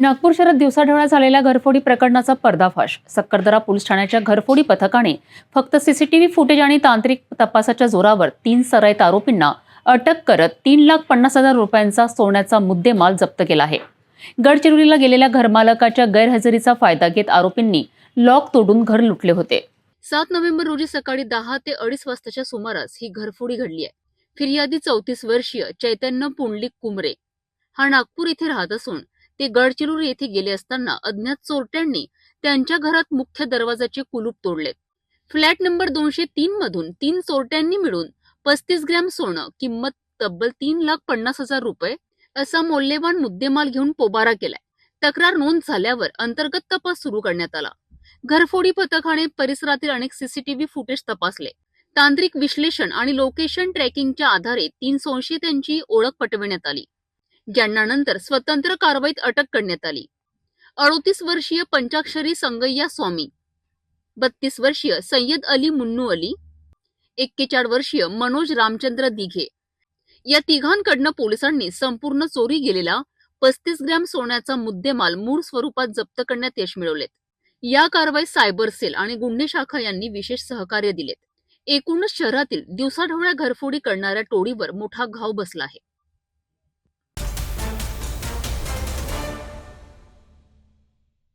नागपूर शहरात दिवसाढवळ्या झालेल्या घरफोडी प्रकरणाचा पर्दाफाश. सक्करदरा पोलीस ठाण्याच्या घरफोडी पथकाने फक्त सीसीटीव्ही फुटेज आणि तांत्रिक तपासाच्या जोरावर तीन सराईत आरोपींना अटक करत तीन लाख पन्नास हजार रुपयांचा सोन्याचा मुद्देमाल जप्त केला आहे. गडचिरोलीला गेलेल्या घरमालकाच्या गैरहजेरीचा फायदा घेत आरोपींनी लॉक तोडून घर लुटले होते. सात नोव्हेंबर रोजी सकाळी दहा ते अडीच वाजताच्या सुमारास ही घरफोडी घडली आहे. फिर्यादी चौतीस वर्षीय चैतन्य पुंडलिक कुमरे हा नागपूर येथे राहत असून ते गडचिरोली येथे गेले असताना अज्ञात चोरट्यांनी त्यांच्या घरात मुख्य दरवाजाचे कुलूप तोडले. फ्लॅट नंबर दोनशे तीन मधून तीन चोरट्यांनी मिळून पस्तीस ग्रॅम सोनं किंमत तब्बल तीन लाख पन्नास हजार रुपये असा मौल्यवान मुद्देमाल घेऊन पोबारा केलाय. तक्रार नोंद झाल्यावर अंतर्गत तपास सुरू करण्यात आला. घरफोडी पथकाने परिसरातील अनेक सीसीटीव्ही फुटेज तपासले. तांत्रिक विश्लेषण आणि लोकेशन ट्रॅकिंगच्या आधारे तीन संशयितांची ओळख पटविण्यात आली. ज्यांना नंतर स्वतंत्र कारवाईत अटक करण्यात आली. अडोतीस वर्षीय पंचाक्षरी संगय्या स्वामी बत्तीस वर्षीय सय्यद अली मुन्नू अली एक्केचाळ वर्षीय मनोज रामचंद्र दिघे या तिघांकडनं पोलिसांनी संपूर्ण चोरी गेलेला पस्तीस ग्रॅम सोन्याचा मुद्देमाल मूळ स्वरूपात जप्त करण्यात यश मिळवलेत. या कारवाईत सायबर सेल आणि गुन्हे शाखा यांनी विशेष सहकार्य दिलेत. एकूणच शहरातील दिवसाढवळ्या घरफोडी करणाऱ्या टोळीवर मोठा घाव बसला आहे.